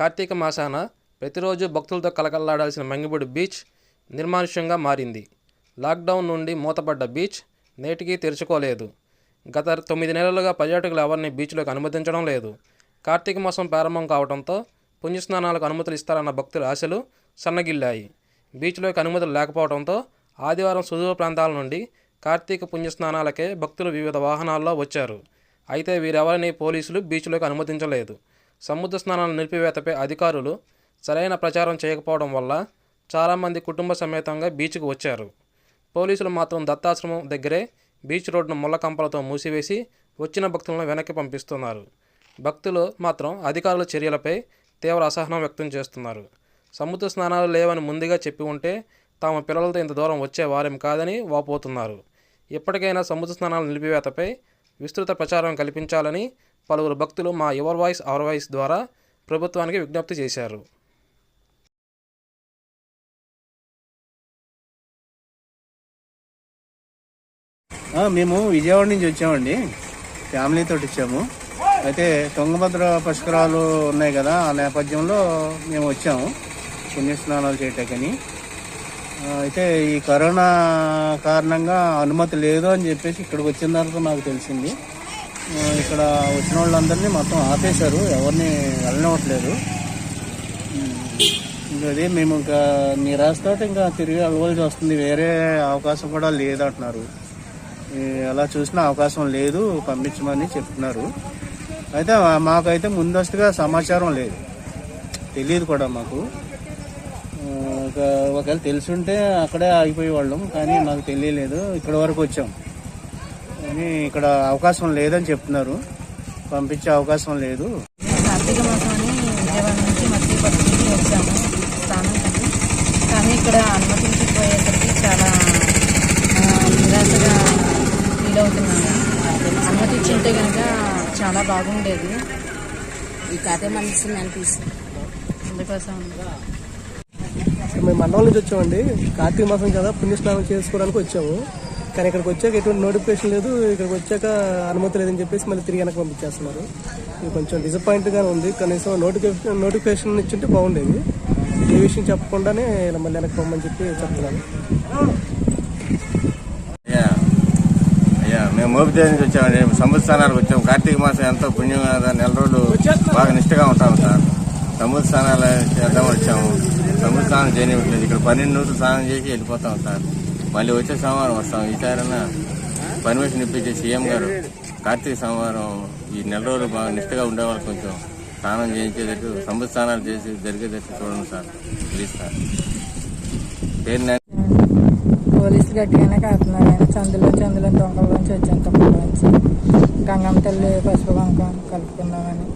కార్తీక మాసాన ప్రతిరోజు భక్తులతో కలకల్లాడాల్సిన మంగిపూడి బీచ్ నిర్మానుష్యంగా మారింది. లాక్డౌన్ నుండి మూతపడ్డ బీచ్ నేటికీ తెరుచుకోలేదు. గత తొమ్మిది నెలలుగా పర్యాటకులు ఎవరిని బీచ్లోకి అనుమతించడం లేదు. కార్తీక మాసం ప్రారంభం కావడంతో పుణ్యస్నానాలకు అనుమతులు ఇస్తారన్న భక్తుల ఆశలు సన్నగిల్లాయి. బీచ్లోకి అనుమతులు లేకపోవడంతో ఆదివారం సుదూర ప్రాంతాల నుండి కార్తీక పుణ్యస్నానాలకే భక్తులు వివిధ వాహనాల్లో వచ్చారు. అయితే వీరెవరిని పోలీసులు బీచ్లోకి అనుమతించలేదు. సముద్ర స్నానాల నిలిపివేతపై అధికారులు సరైన ప్రచారం చేయకపోవడం వల్ల చాలామంది కుటుంబ సమేతంగా బీచ్కు వచ్చారు. పోలీసులు మాత్రం దత్తాశ్రమం దగ్గరే బీచ్ రోడ్ను ముళ్ళకంపలతో మూసివేసి వచ్చిన భక్తులను వెనక్కి పంపిస్తున్నారు. భక్తులు మాత్రం అధికారుల చర్యలపై తీవ్ర అసహనం వ్యక్తం చేస్తున్నారు. సముద్ర స్నానాలు లేవని ముందుగా చెప్పి ఉంటే తమ పిల్లలతో ఇంత దూరం వచ్చే వారేం కాదని వాపోతున్నారు. ఇప్పటికైనా సముద్ర స్నానాల నిలిపివేతపై విస్తృత ప్రచారం కల్పించాలని పలువురు భక్తులు మా యువర్ వాయిస్ అవర్ వాయిస్ ద్వారా ప్రభుత్వానికి విజ్ఞప్తి చేశారు. మేము విజయవాడ నుంచి వచ్చామండి. ఫ్యామిలీతో వచ్చాము. అయితే తుంగభద్ర పుష్కరాలు ఉన్నాయి కదా ఆ నేపథ్యంలో మేము వచ్చాము. పుణ్యస్నానాలు చేయటాకని అయితే ఈ కరోనా కారణంగా అనుమతి లేదు అని చెప్పేసి ఇక్కడికి వచ్చిన తర్వాత నాకు తెలిసింది. ఇక్కడ వచ్చిన వాళ్ళందరినీ మొత్తం ఆపేశారు. ఎవరిని వెళ్ళనివ్వట్లేదు. ఇంకా అదే మేము ఇంకా నిరాశతో ఇంకా తిరిగి వెళ్ళవలసి వస్తుంది. వేరే అవకాశం కూడా లేదంటున్నారు. ఎలా చూసినా అవకాశం లేదు. పంపించమని చెప్తున్నారు. అయితే మాకైతే ముందస్తుగా సమాచారం లేదు. తెలియదు కూడా మాకు. ఆ, ఒక ఒకవేళ తెలుసుంటే అక్కడే ఆగిపోయే వాళ్ళం కానీ మాకు తెలియలేదు. ఇక్కడ వరకు వచ్చాం. కానీ ఇక్కడ అవకాశం లేదని చెప్తున్నారు. పంపించే అవకాశం లేదు. కార్తీక మాసం అని విజయవాడ నుంచి మత్స్యపట్నంకి వచ్చాము. స్థానానికి కానీ ఇక్కడ అనుమతించకపోయేసరికి చాలా నిరాశగా ఫీల్ అవుతున్నాను. అనుమతి ఇచ్చింటే కనుక చాలా బాగుండేది. ఈ కథ మనసు అనిపిస్తుంది. అందుకోసం. మేము మండలం నుంచి వచ్చామండి. కార్తీక మాసం కదా పుణ్యస్నానం చేసుకోవడానికి వచ్చాము. కానీ ఇక్కడికి వచ్చాక ఎటువంటి నోటిఫికేషన్ లేదు. ఇక్కడికి వచ్చాక అనుమతి లేదని చెప్పేసి మళ్ళీ తిరిగి వెనక్కి పంపించేస్తున్నారు. ఇది కొంచెం డిసప్పాయింట్గా ఉంది. కనీసం నోటిఫికేషన్ నోటిఫికేషన్ ఇచ్చింటే బాగుండేది. ఏ విషయం చెప్పకుండానే ఇలా మళ్ళీ వెనక్కి పంపని చెప్పి చెప్తున్నాను. అయ్యా మేము మోపితే నుంచి వచ్చామండి. సముద్ర వచ్చాము కార్తీక మాసం ఎంతో పుణ్యం కదా నెల రోజులు బాగా నిష్ఠగా ఉంటాము సార్. సముద్ర స్నానాలు చేద్దామని వచ్చాము. సముద్ర స్నానం చేయనివ్వట్లేదు. ఇక్కడ పన్నెండు నిమిషాలు స్నానం చేసి వెళ్ళిపోతాం సార్. మళ్ళీ వచ్చే సోమవారం వస్తాం. ఈసారైనా పర్మిషన్ ఇప్పించే సీఎం గారు కార్తీక సోమవారం ఈ నెల రోజులు బాగా నిష్ఠగా ఉండేవాళ్ళు కొంచెం. స్నానం చేయించేటట్టు సముద్ర స్నానాలు చేసి జరిగేటట్టు చూడండి సార్. Please sir. పోలీసులు గట్టిగానే కాస్తున్నారు ఆయన చందులో చందులో దొంగలోంచి వచ్చాను తొక్కలోంచి గంగమ్మ తల్లి పసుపు బంకం కలుపుకుందామని